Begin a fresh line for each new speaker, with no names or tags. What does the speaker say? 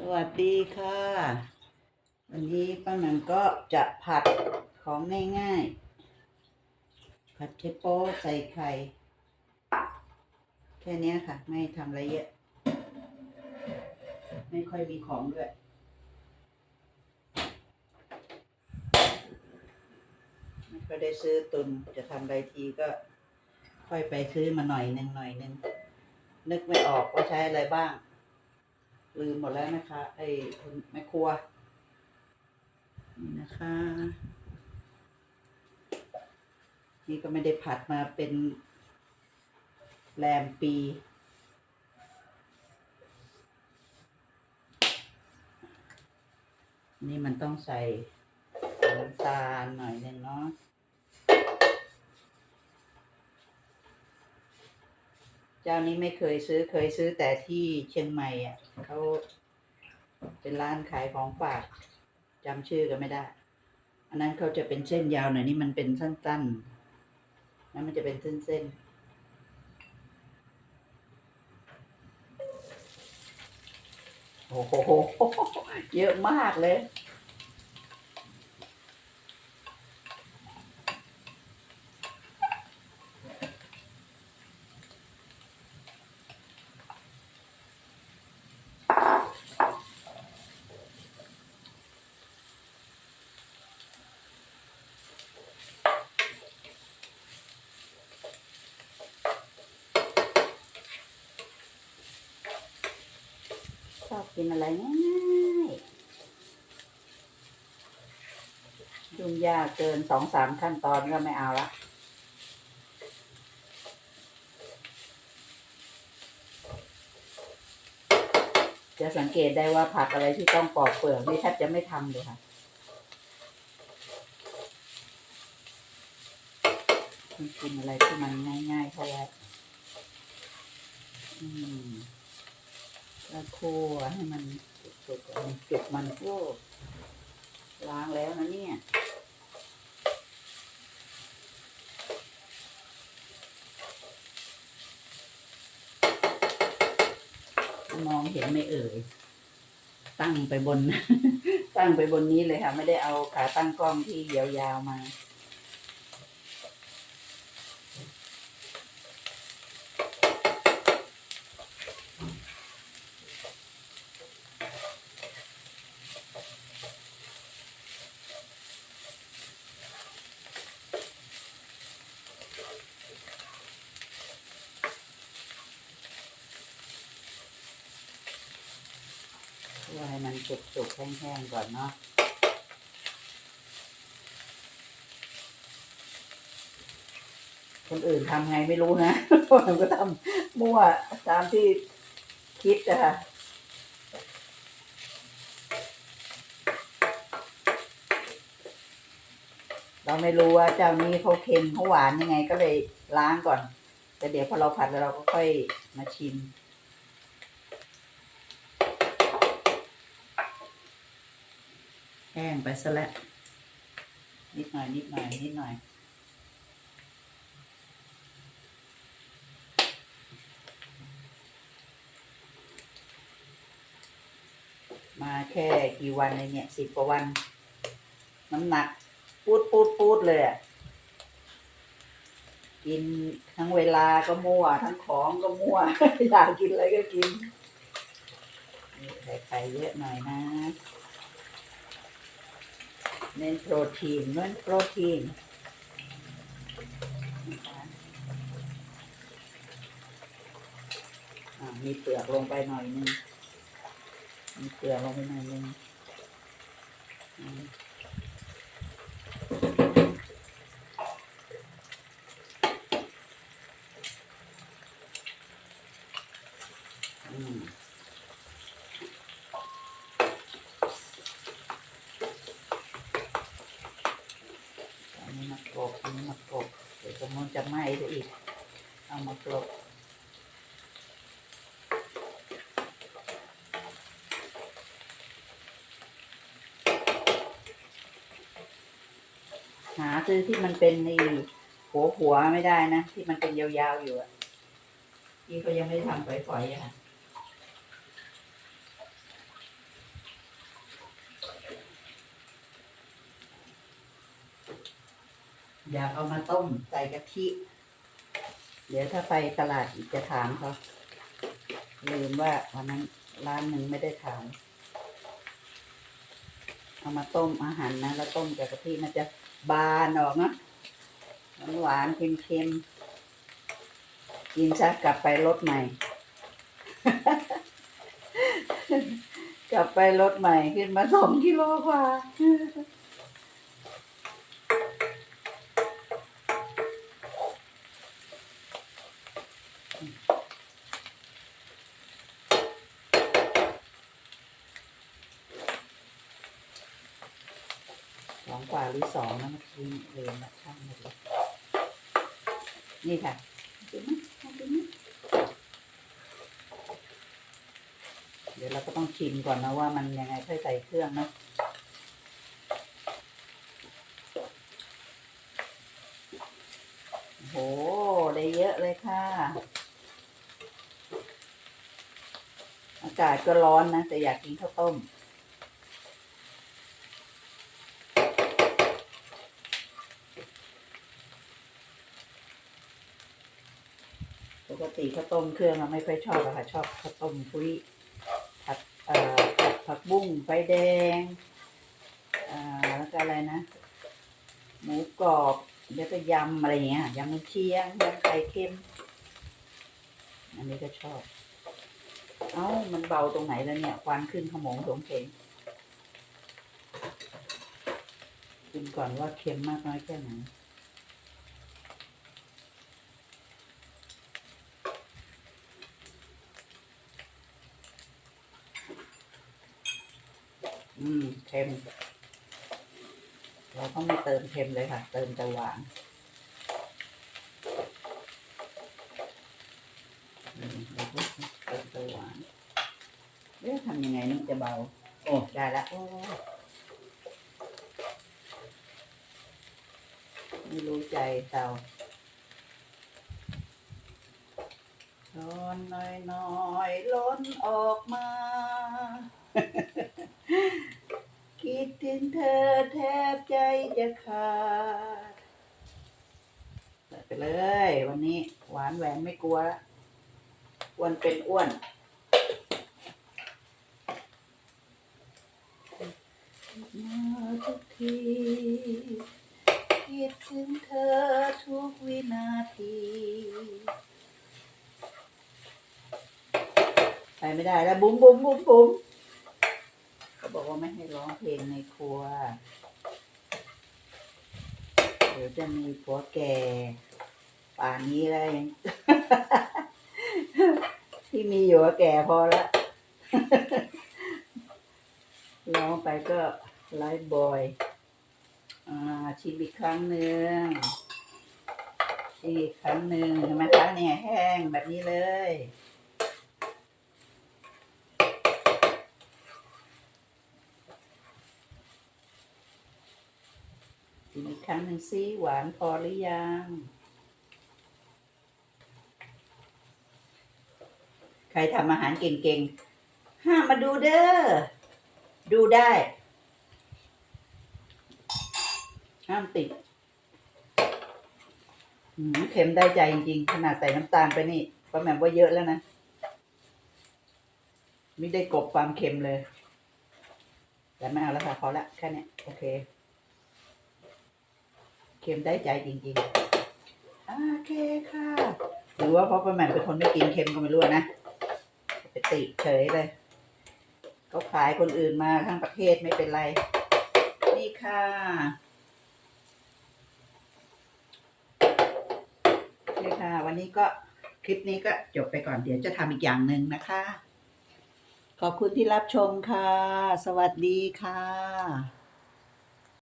สวัสดีค่ะ วันนี้ป้าหนันก็จะผัดของง่ายๆ ผัดเชโป๊ใส่ไข่ แค่นี้ค่ะ ไม่ทำอะไรเยอะ ไม่ค่อยมีของด้วยไม่ค่อยได้ซื้อตุนจะทำอะไรทีก็ค่อยไปซื้อมาหน่อยหนึ่งหน่อยหนึ่งนึกไม่ออกว่าใช้อะไรบ้าง ลืมหมดแล้วนะคะไอ้คุณแม่ครัว นี่นะคะ นี่ก็ไม่ได้ผัดมาเป็นแรมปีนี่มันต้องใส่น้ำตาลหน่อยนึงเนาะ เจ้านี้ไม่เคยซื้อเคยซื้อแต่ที่เชียงใหม่อะเขาเป็นร้านขายของฝากจำชื่อก็ไม่ได้ อันนั้นเขาจะเป็นเส้นยาวหน่อยนี่มันเป็นสั้นๆนั่นมันจะเป็นเส้นๆโอ้โห เยอะมากเลย กินอะไรง่ายๆยุ่งยากเกินสองสามขั้นตอนก็ไม่เอาละจะสังเกตได้ว่าผักอะไรที่ต้องปอกเปลือกนี่แทบจะไม่ทำเลยค่ะกินอะไรที่มันง่ายๆเข้าไว้อืม แล้วคั่วให้มันสุกๆมันจุกมันโอ้ล้างแล้วนะเนี่ยมองเห็นไม่เอ่ย ตั้งไปบน ตั้งไปบนนี้เลยค่ะ ไม่ได้เอาขาตั้งกล้องที่ยาวๆมา คั่วให้มันสุกๆแห้งๆก่อนเนาะคนอื่นทำไงไม่รู้นะผมก็ทำมั่วตามที่คิดอะค่ะเราไม่รู้ว่าเจ้านี้เขาเค็มเขาหวานยังไงก็เลยล้างก่อน แต่เดี๋ยวพอเราผัดแล้วเราก็ค่อยมาชิม แห้งไปซะแล้วนิดหน่อยนิดหน่อยนิดหน่อยมาแค่กี่วันเลยเนี่ยสิบกว่าวัน น้ำหนัก ปูดปูดปูดเลยอะกินทั้งเวลาก็มั่ว ทั้งของก็มั่ว อยากกินอะไรก็กินใส่ไข่เยอะหน่อยนะ เน้นโปรตีนเน้นโปรตีนอ่ามีเปลือกลงไปหน่อยนึงมีเปลือกลงไปหน่อยนึงอืมอืม อันนี้มากรบอันนี้มากรบเดี๋ยวส มันจะไหม้ซะอีก เอามากรบหาซื้อที่มันเป็นในหัวหัวไม่ได้นะ ที่มันเป็นยาวๆอยู่อะที่เขายังไม่ทำฝอยๆอะ อยากเอามาต้มใส่กะทิ เดี๋ยวถ้าไปตลาดอีกจะถามเขาลืมว่าวันนั้นร้านหนึ่งไม่ได้ถาม เอามาต้มอาหารนะ แล้วต้มกับกะทิมันจะบานออกนะหวานเค็มๆกินซะกลับไปรสใหม่ กลับไปรถใหม่ขึ้นมาสองกิโลกว่า สองกว่าหรือสองนะเมื่อกี้เรียนมาช่างหมดเลยนี่ค่ะดูไหมดูไหมเดี๋ยวเราก็ต้องชิมก่อนนะว่ามันยังไงค่อยใส่เครื่องนะโอ้โห ได้เยอะเลยค่ะ อากาศก็ร้อนนะ แต่อยากกินข้าวต้ม ปกติข้าวต้มเครื่องเราไม่ค่อยชอบอะค่ะ ชอบข้าวต้มพุ้ยผัดเอ่อผัดผักบุ้งไฟแดงอ่าแล้วก็อะไรนะ หมูกรอบแล้วก็ยำอะไรอย่างเงี้ยยำเชียงยำไข่เค็ม อันนี้ก็ชอบ เอ้า มันเบาตรงไหนแล้วเนี่ย ควันขึ้นขมงโถงเถงกินก่อนว่าเค็มมากน้อยแค่ไหนอืมเค็ม เราต้องไม่เติมเค็มเลยค่ะ เติมแต่หวานอืมเดี๋ยวเติมแต่หวานเอ๊ะทำยังไงนี่จะเบา โอ้ ได้ละโอ้ไม่รู้ใจเตาช้อนน้อยๆล้นออกมา คิดถึงเธอแทบใจจะขาดไปเลย วันนี้ หวานแหวนไม่กลัวละอ้วนเป็นอ้วน มาทุกทีคิดถึงเธอทุกวินาที ไปไม่ได้แล้วบุ้มบุ้มบุ้มบุ้มเขาบอกว่าไม่ให้ร้องเพลงในครัว เดี๋ยวจะมีผัวแก่ ป่านนี้แล้วยัง ที่มีอยู่ก็แก่พอละ ร้องไปก็ ไลฟ์บอยอ่าชิมอีกครั้งหนึ่งชิมอีกครั้งหนึ่งเห็นไหมคะเนี่ยแห้งแบบนี้เลยชิมอีกครั้งหนึ่งซิหวานพอหรือยังใครทำอาหารเก่งๆ ห้ามมาดูเด้อ ดูได้ ห้ามติดเค็มได้ใจจริงๆ ขนาดใส่น้ำตาลไปนี่ป้าแหม่มว่าเยอะแล้วนะ ไม่ได้กบความเค็มเลย แต่ไม่เอาแล้วค่ะพอละแค่นี้โอเค เค็มได้ใจจริงๆ โอเคค่ะ หรือว่าเพราะป้าแหม่มเป็นคนไม่กินเค็มก็ไม่รู้นะไปติเฉยเลยเขาขายคนอื่นมาทั้งประเทศไม่เป็นไร นี่ค่ะ โอเคค่ะ วันนี้ก็คลิปนี้ก็จบไปก่อนเดี๋ยวจะทำอีกอย่างหนึ่งนะคะ ขอบคุณที่รับชมค่ะ สวัสดีค่ะ